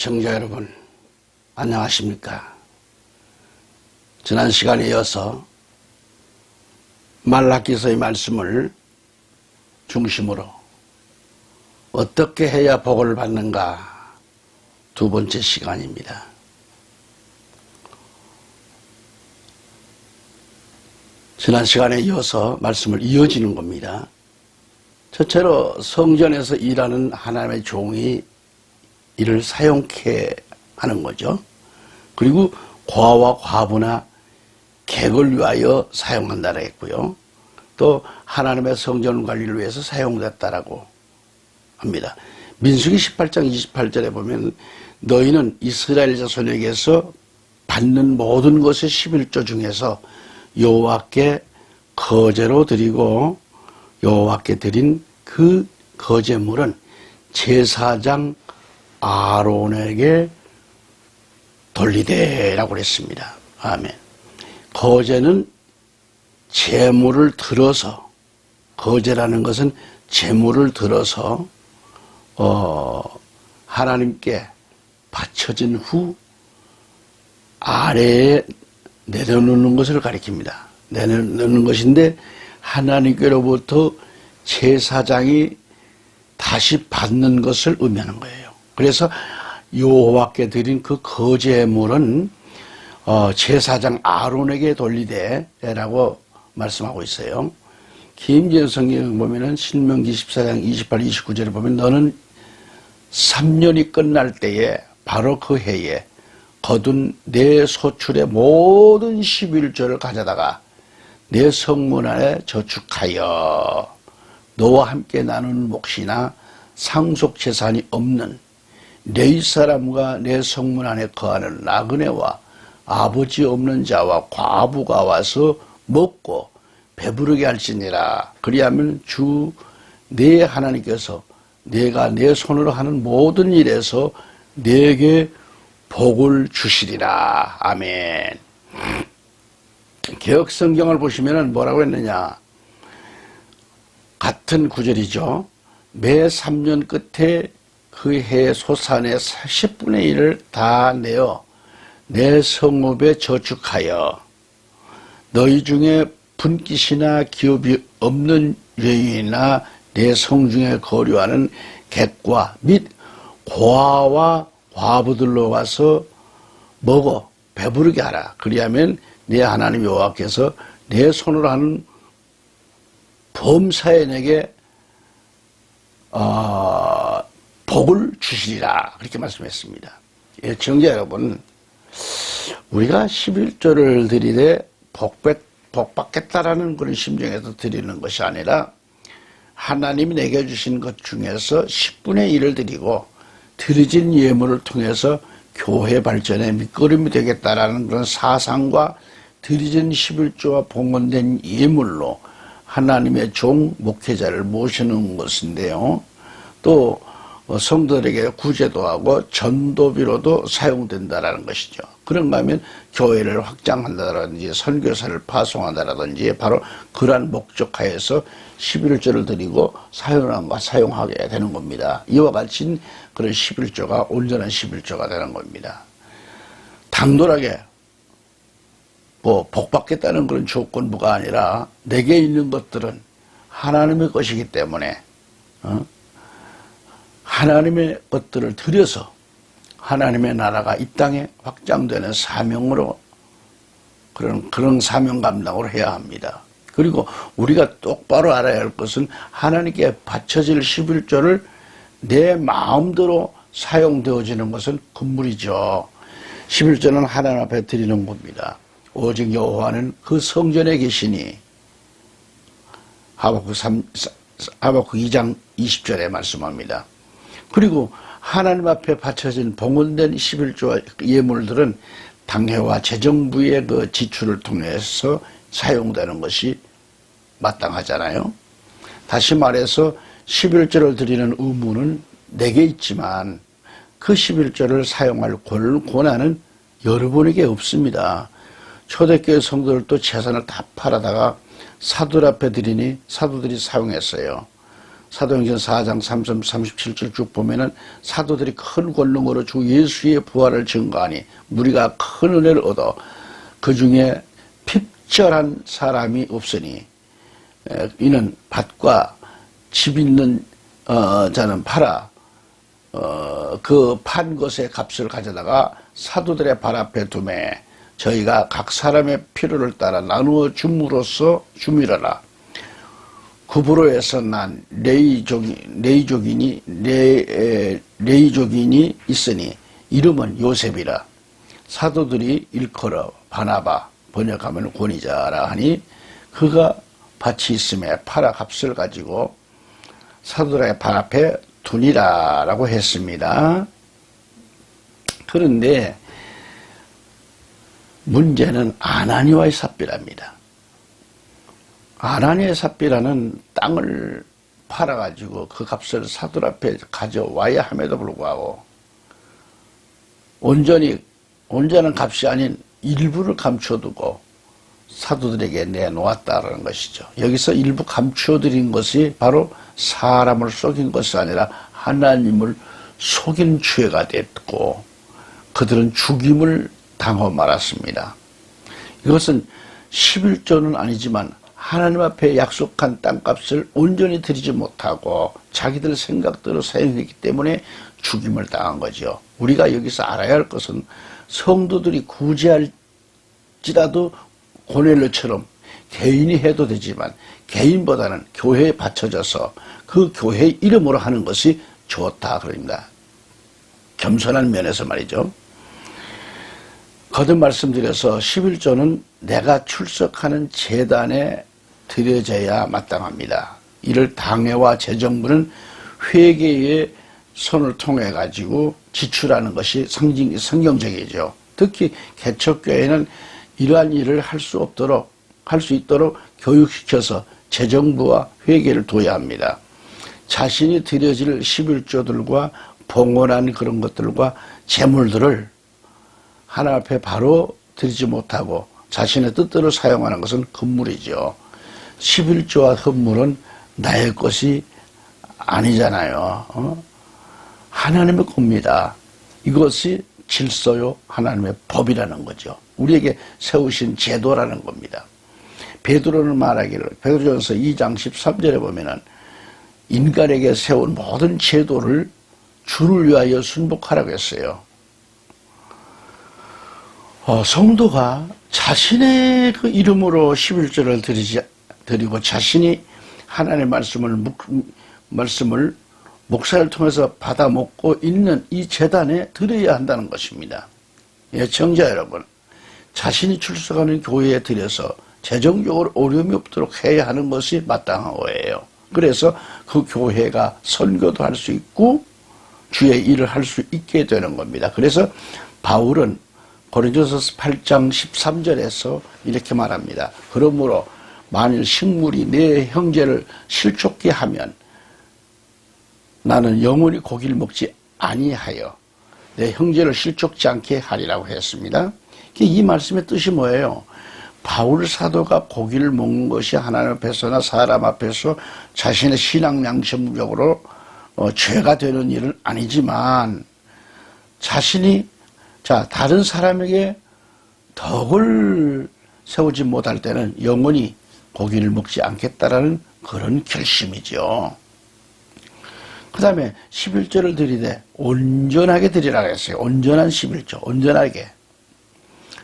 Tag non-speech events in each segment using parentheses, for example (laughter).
애청자 여러분, 안녕하십니까? 지난 시간에 이어서 말라기서의 말씀을 중심으로 어떻게 해야 복을 받는가 두 번째 시간입니다. 지난 시간에 이어서 말씀을 이어지는 겁니다. 첫째로 성전에서 일하는 하나님의 종이 이를 사용케 하는 거죠. 그리고 과와 과부나 객을 위하여 사용한다라 했고요. 또 하나님의 성전 관리를 위해서 사용됐다라고 합니다. 민수기 18장 28절에 보면 너희는 이스라엘 자손에게서 받는 모든 것의 11조 중에서 여호와께 거제로 드리고 여호와께 드린 그 거제물은 제사장 아론에게 돌리되라고 그랬습니다. 아멘. 거제는 재물을 들어서 거제라는 것은 재물을 들어서 어 하나님께 바쳐진 후 아래에 내려놓는 것을 가리킵니다. 내려놓는 것인데 하나님께로부터 제사장이 다시 받는 것을 의미하는 거예요. 그래서 여호와께 드린 그 거제물은 어, 제사장 아론에게 돌리되라고 말씀하고 있어요. 김재현 성경 보면은 신명기 14장 28, 29절에 보면 너는 3년이 끝날 때에 바로 그 해에 거둔 내 소출의 모든 11조를 가져다가 내 성문 안에 저축하여 너와 함께 나누는 몫이나 상속 재산이 없는 내 사람과 내 성문 안에 거하는 나그네와 아버지 없는 자와 과부가 와서 먹고 배부르게 할지니라. 그리하면 주 내 하나님께서 내가 내 손으로 하는 모든 일에서 내게 복을 주시리라. 아멘. 개혁 성경을 보시면 뭐라고 했느냐? 같은 구절이죠. 매 3년 끝에 그 해 소산의 10분의 1을 다 내어 내 성읍에 저축하여 너희 중에 분깃이나 기업이 없는 여인이나 내 성 중에 거류하는 객과 및 고아와 과부들로 와서 먹어 배부르게 하라. 그리하면 내 하나님 여호와께서 내 손으로 하는 범사에 내게 어, 복을 주시리라 그렇게 말씀했습니다. 예, 정자 여러분 우리가 11조를 드리되 복, 복 받겠다라는 그런 심정에서 드리는 것이 아니라 하나님이 내게 주신 것 중에서 10분의 1을 드리고 드려진 예물을 통해서 교회 발전에 밑거름이 되겠다라는 그런 사상과 드려진 11조와 봉헌된 예물로 하나님의 종 목회자를 모시는 것인데요. 또 성도들에게 구제도 하고 전도비로도 사용된다라는 것이죠. 그런가 하면 교회를 확장한다든지 선교사를 파송한다라든지 바로 그러한 목적하에서 11조를 드리고 사용과 사용하게 되는 겁니다. 이와 같이 그런 11조가 온전한 11조가 되는 겁니다. 당돌하게 뭐 복받겠다는 그런 조건부가 아니라 내게 있는 것들은 하나님의 것이기 때문에 어? 하나님의 것들을 들여서 하나님의 나라가 이 땅에 확장되는 사명으로 그런 그런 사명 감당을 해야 합니다. 그리고 우리가 똑바로 알아야 할 것은 하나님께 바쳐질 11조를 내 마음대로 사용되어지는 것은 금물이죠. 11조는 하나님 앞에 드리는 겁니다. 오직 여호와는 그 성전에 계시니 하박국 3 하박국 2장 20절에 말씀합니다. 그리고 하나님 앞에 바쳐진 봉헌된 11조와 예물들은 당회와 재정부의 그 지출을 통해서 사용되는 것이 마땅하잖아요. 다시 말해서 11조를 드리는 의무는 내게 있지만 그 11조를 사용할 권한은 여러분에게 없습니다. 초대교회 성도들도 재산을 다 팔아다가 사도들 앞에 드리니 사도들이 사용했어요. 사도행전 4장 3 37절 쭉 보면은 사도들이 큰 권능으로 주 예수의 부활을 증거하니 무리가 큰 은혜를 얻어 그 중에 핍절한 사람이 없으니 에, 이는 밭과 집 있는 어, 자는 팔아 어, 그 판 것의 값을 가져다가 사도들의 발 앞에 두매 저희가 각 사람의 필요를 따라 나누어 줌으로써 줌이라라. 구브로에서 난 레이족, 레이족인이, 레, 에, 레이족인이 있으니 이름은 요셉이라. 사도들이 일컬어 바나바, 번역하면 권위자라 하니 그가 밭이 있음에 팔아 값을 가지고 사도들의 발 앞에 두니라 라고 했습니다. 그런데 문제는 아나니와의 삽비랍니다. 아나니의 삽비라는 땅을 팔아가지고 그 값을 사들 앞에 가져와야 함에도 불구하고 온전히 온전한 값이 아닌 일부를 감춰두고 사도들에게 내놓았다라는 것이죠. 여기서 일부 감춰드린 것이 바로 사람을 속인 것이 아니라 하나님을 속인 죄가 됐고 그들은 죽임을 당하고 말았습니다. 이것은 11조는 아니지만 하나님 앞에 약속한 땅값을 온전히 드리지 못하고 자기들 생각대로 사용했기 때문에 죽임을 당한 거죠. 우리가 여기서 알아야 할 것은 성도들이 구제할지라도 고넬료처럼 개인이 해도 되지만 개인보다는 교회에 바쳐져서 그 교회 이름으로 하는 것이 좋다 그럽니다. 겸손한 면에서 말이죠. 거듭 말씀드려서 11조는 내가 출석하는 재단에 드려져야 마땅합니다. 이를 당회와 재정부는 회계의 손을 통해 가지고 지출하는 것이 성경, 성경적이죠. 특히 개척교회는 이러한 일을 할 수 없도록 할 수 있도록 교육시켜서 재정부와 회계를 둬야 합니다. 자신이 드려질 11조들과 봉헌한 그런 것들과 재물들을 하나 앞에 바로 드리지 못하고 자신의 뜻대로 사용하는 것은 금물이죠. 11조와 흠물은 나의 것이 아니잖아요. 어? 하나님의 겁니다. 이것이 질서요 하나님의 법이라는 거죠. 우리에게 세우신 제도라는 겁니다. 베드로는 말하기를 베드로전서 2장 13절에 보면은 인간에게 세운 모든 제도를 주를 위하여 순복하라고 했어요. 어, 성도가 자신의 그 이름으로 11절을 드리지, 드리고 자신이 하나님의 말씀을, 묵, 말씀을 목사를 통해서 받아 먹고 있는 이 재단에 드려야 한다는 것입니다. 예, 청자 여러분. 자신이 출석하는 교회에 들여서 재정적으로 어려움이 없도록 해야 하는 것이 마땅한 거예요. 그래서 그 교회가 선교도 할 수 있고 주의 일을 할 수 있게 되는 겁니다. 그래서 바울은 고린도서 8장 13절에서 이렇게 말합니다. 그러므로 만일 식물이 내 형제를 실족게 하면 나는 영원히 고기를 먹지 아니하여 내 형제를 실족지 않게 하리라고 했습니다. 이 말씀의 뜻이 뭐예요? 바울 사도가 고기를 먹는 것이 하나님 앞에서나 사람 앞에서 자신의 신앙 양심적으로 어, 죄가 되는 일은 아니지만 자신이 자 다른 사람에게 덕을 세우지 못할 때는 영원히 고기를 먹지 않겠다라는 그런 결심이죠. 그 다음에 11조를 드리되 온전하게 드리라고 했어요. 온전한 11조, 온전하게.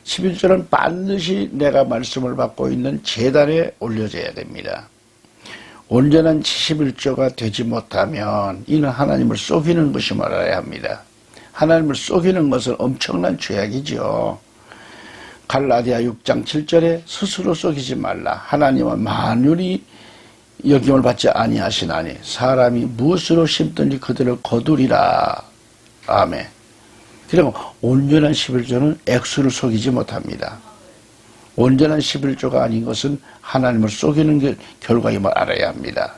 11조는 반드시 내가 말씀을 받고 있는 재단에 올려져야 됩니다. 온전한 11조가 되지 못하면 이는 하나님을 속이는 것이 말아야 합니다. 하나님을 속이는 것은 엄청난 죄악이죠. 갈라디아 6장 7절에 스스로 속이지 말라. 하나님은 만유리 여김을 받지 아니하시나니 사람이 무엇으로 심든지 그들을 거두리라. 아멘. 그리고 온전한 11조는 액수를 속이지 못합니다. 온전한 11조가 아닌 것은 하나님을 속이는 게 결과임을 알아야 합니다.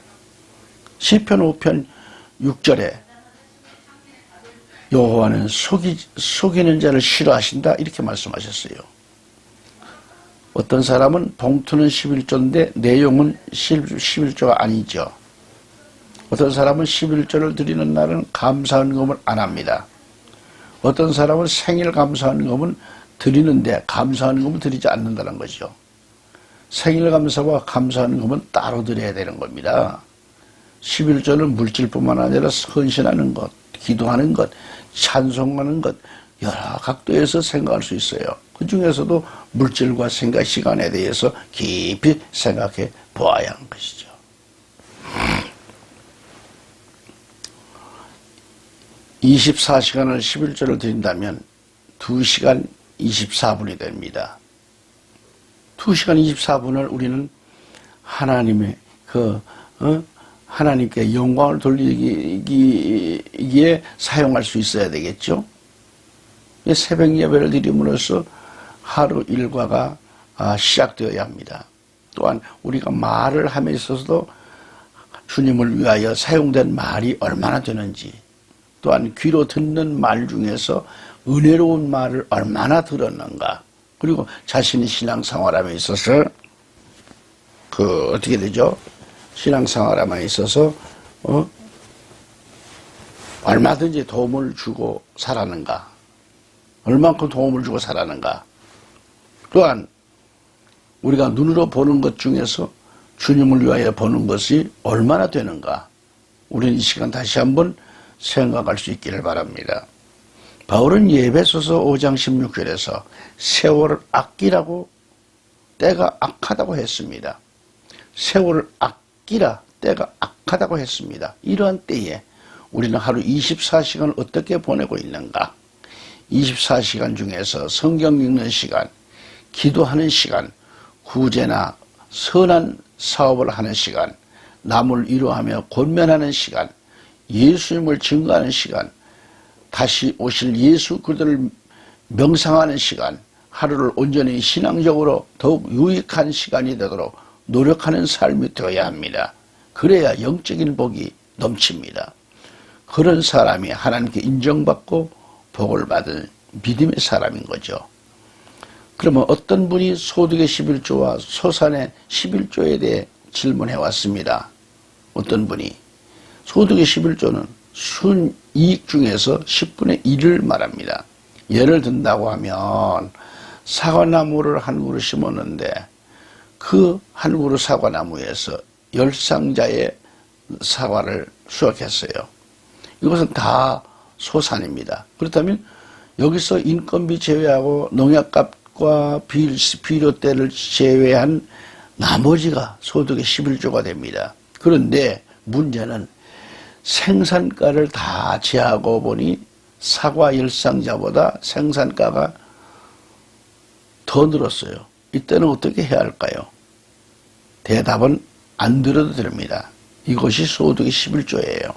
시편 5편 6절에 여호와는 속이, 속이는 자를 싫어하신다 이렇게 말씀하셨어요. 어떤 사람은 봉투는 11조인데 내용은 11조가 아니죠. 어떤 사람은 11조를 드리는 날은 감사헌금을 안 합니다. 어떤 사람은 생일 감사헌금은 드리는데 감사헌금을 드리지 않는다는 거죠. 생일 감사와 감사헌금은 따로 드려야 되는 겁니다. 11조는 물질뿐만 아니라 헌신하는 것, 기도하는 것, 찬송하는 것 여러 각도에서 생각할 수 있어요. 그 중에서도 물질과 생각 시간에 대해서 깊이 생각해 보아야 하는 것이죠. 24시간을 11조를 드린다면 2시간 24분이 됩니다. 2시간 24분을 우리는 하나님의 그 어? 하나님께 영광을 돌리기에 사용할 수 있어야 되겠죠. 새벽 예배를 드림으로써 하루 일과가 아, 시작되어야 합니다. 또한 우리가 말을 함에 있어서도 주님을 위하여 사용된 말이 얼마나 되는지 또한 귀로 듣는 말 중에서 은혜로운 말을 얼마나 들었는가 그리고 자신의 신앙생활함에 있어서 그 어떻게 되죠? 신앙생활함에 있어서 어? 얼마든지 도움을 주고 살았는가 얼만큼 도움을 주고 살았는가 또한 우리가 눈으로 보는 것 중에서 주님을 위하여 보는 것이 얼마나 되는가 우리는 이 시간 다시 한번 생각할 수 있기를 바랍니다. 바울은 예배소서 5장 16절에서 세월을 아끼라고 때가 악하다고 했습니다. 세월을 아끼라 때가 악하다고 했습니다. 이러한 때에 우리는 하루 24시간을 어떻게 보내고 있는가? 24시간 중에서 성경 읽는 시간, 기도하는 시간, 구제나 선한 사업을 하는 시간, 남을 위로하며 권면하는 시간, 예수님을 증거하는 시간, 다시 오실 예수 그들을 명상하는 시간, 하루를 온전히 신앙적으로 더욱 유익한 시간이 되도록 노력하는 삶이 되어야 합니다. 그래야 영적인 복이 넘칩니다. 그런 사람이 하나님께 인정받고 복을 받은 믿음의 사람인 거죠. 그러면 어떤 분이 소득의 11조와 소산의 11조에 대해 질문해 왔습니다. 어떤 분이 소득의 11조는 순이익 중에서 10분의 1을 말합니다. 예를 든다고 하면 사과나무를 한 그루 심었는데 그 한 그루 사과나무에서 열상자의 사과를 수확했어요. 이것은 다 소산입니다. 그렇다면 여기서 인건비 제외하고 농약값 과 비료대를 제외한 나머지가 소득의 11조가 됩니다. 그런데 문제는 생산가를 다 제하고 보니 사과 열상자보다 생산가가 더 늘었어요. 이때는 어떻게 해야 할까요? 대답은 안 들어도 됩니다. 이것이 소득의 11조예요.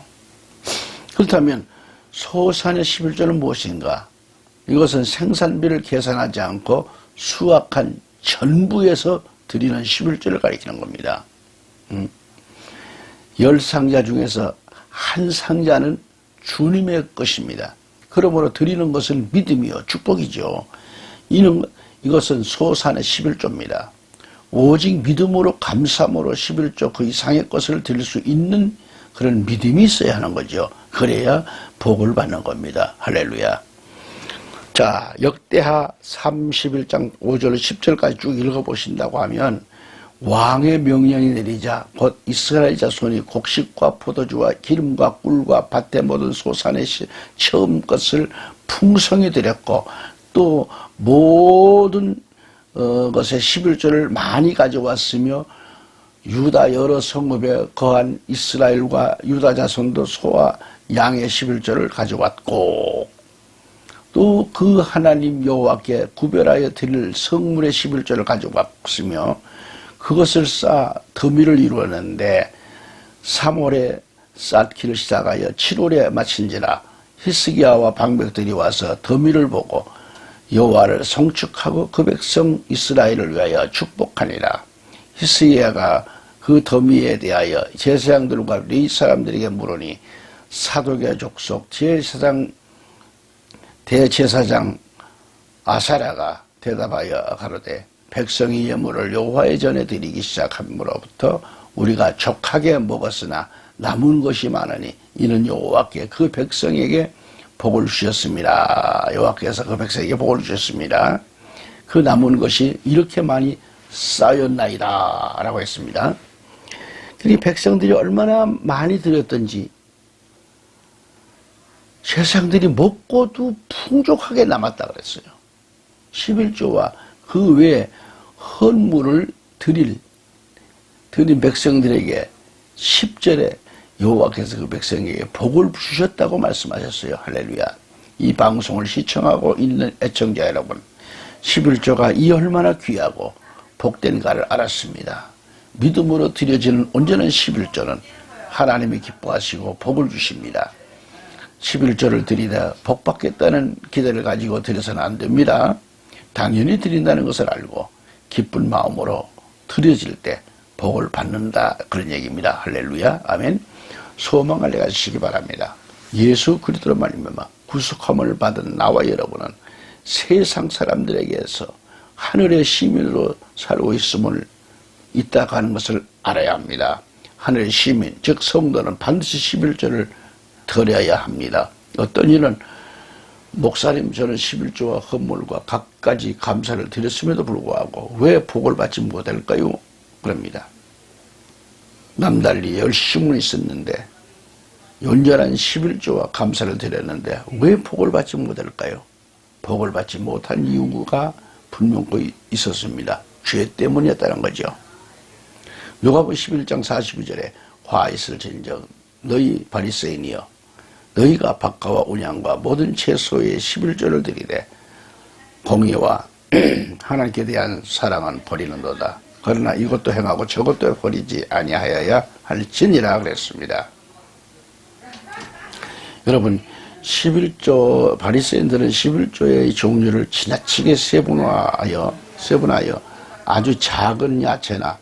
그렇다면 소산의 11조는 무엇인가? 이것은 생산비를 계산하지 않고 수확한 전부에서 드리는 11조를 가리키는 겁니다. 음. 열 상자 중에서 한 상자는 주님의 것입니다. 그러므로 드리는 것은 믿음이요 축복이죠. 이는 이것은 소산의 11조입니다. 오직 믿음으로 감사함으로 11조 그 이상의 것을 드릴 수 있는 그런 믿음이 있어야 하는 거죠. 그래야 복을 받는 겁니다. 할렐루야. 자, 역대하 31장 5절 10절까지 쭉 읽어보신다고 하면 왕의 명령이 내리자 곧 이스라엘 자손이 곡식과 포도주와 기름과 꿀과 밭의 모든 소산의 처음 것을 풍성히 드렸고 또 모든 어, 것의 11조를 많이 가져왔으며 유다 여러 성읍에 거한 이스라엘과 유다 자손도 소와 양의 11조를 가져왔고 또 그 하나님 여호와께 구별하여 드릴 성물의 11조를 가져왔으며 그것을 쌓아 더미를 이루었는데 3월에 쌓기를 시작하여 7월에 마친지라 히스기야와 방백들이 와서 더미를 보고 여호와를 성축하고 그 백성 이스라엘을 위하여 축복하니라. 히스기야가 그 더미에 대하여 제사장들과 레이 사람들에게 물으니 사독의 족속 제사장 대제사장 아사라가 대답하여 가로되 백성이 예물을 여호와의 전에 드리기 시작함으로부터 우리가 족하게 먹었으나 남은 것이 많으니 이는 여호와께 그 백성에게 복을 주셨습니다. 여호와께서 그 백성에게 복을 주셨습니다. 그 남은 것이 이렇게 많이 쌓였나이다 라고 했습니다. 이 백성들이 얼마나 많이 드렸던지 세상들이 먹고도 풍족하게 남았다 그랬어요. 11조와 그 외에 헌물을 드릴 드린 백성들에게 10절에 여호와께서 그 백성에게 복을 주셨다고 말씀하셨어요. 할렐루야. 이 방송을 시청하고 있는 애청자 여러분, 11조가 이 얼마나 귀하고 복된가를 알았습니다. 믿음으로 드려지는 온전한 11조는 하나님이 기뻐하시고 복을 주십니다. 11조를 드리다 복 받겠다는 기대를 가지고 드려서는 안 됩니다. 당연히 드린다는 것을 알고 기쁜 마음으로 드려질 때 복을 받는다 그런 얘기입니다. 할렐루야 아멘. 소망을 내가시기 바랍니다. 예수 그리스도로 말미암아 구속함을 받은 나와 여러분은 세상 사람들에게서 하늘의 시민으로 살고 있음을 있다고 하는 것을 알아야 합니다. 하늘의 시민, 즉 성도는 반드시 11조를 드려야 합니다. 어떤 이는 목사님 저는 11조와 헌물과 각가지 감사를 드렸음에도 불구하고 왜 복을 받지 못할까요? 그럽니다. 남달리 열심히 있었는데 온전한 11조와 감사를 드렸는데 왜 복을 받지 못할까요? 복을 받지 못한 이유가 분명히 있었습니다. 죄 때문이었다는 거죠. 누가복음 11장 42절에 화 있을 진정 너희 바리새인이여 너희가 박가와 운양과 모든 채소의 11조를 드리되 공의와 (clears throat) 하나님께 대한 사랑은 버리는도다. 그러나 이것도 행하고 저것도 버리지 아니하여야 할지니라 그랬습니다. 여러분 11조 바리새인들은 11조의 종류를 지나치게 세분화하여 세분하여 아주 작은 야채나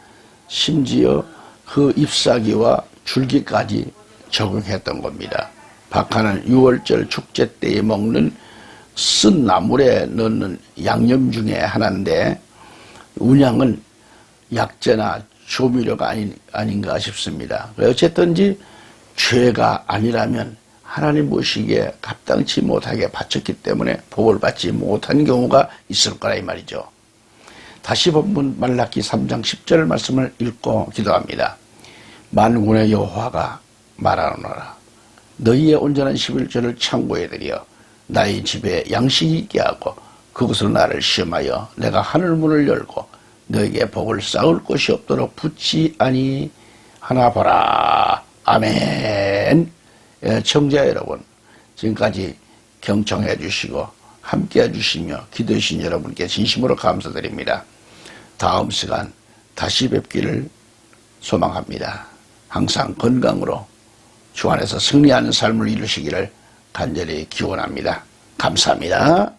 심지어 그 잎사귀와 줄기까지 적용했던 겁니다. 박하는 6월절 축제 때에 먹는 쓴 나물에 넣는 양념 중에 하나인데 운양은 약재나 조미료가 아닌, 아닌가 싶습니다. 어쨌든지 죄가 아니라면 하나님 보시기에 합당치 못하게 바쳤기 때문에 복을 받지 못한 경우가 있을 거라 이 말이죠. 다시 본문 말라기 3장 10절 말씀을 읽고 기도합니다. 만군의 여호와가 말하노라. 너희의 온전한 11절을 창고에 들여 나의 집에 양식이 있게 하고 그것으로 나를 시험하여 내가 하늘 문을 열고 너에게 복을 쌓을 곳이 없도록 붙지 아니 하나 보라. 아멘. 예, 청자 여러분, 지금까지 경청해 주시고 함께 해주시며 기도해 주신 여러분께 진심으로 감사드립니다. 다음 시간 다시 뵙기를 소망합니다. 항상 건강으로 주 안에서 승리하는 삶을 이루시기를 간절히 기원합니다. 감사합니다.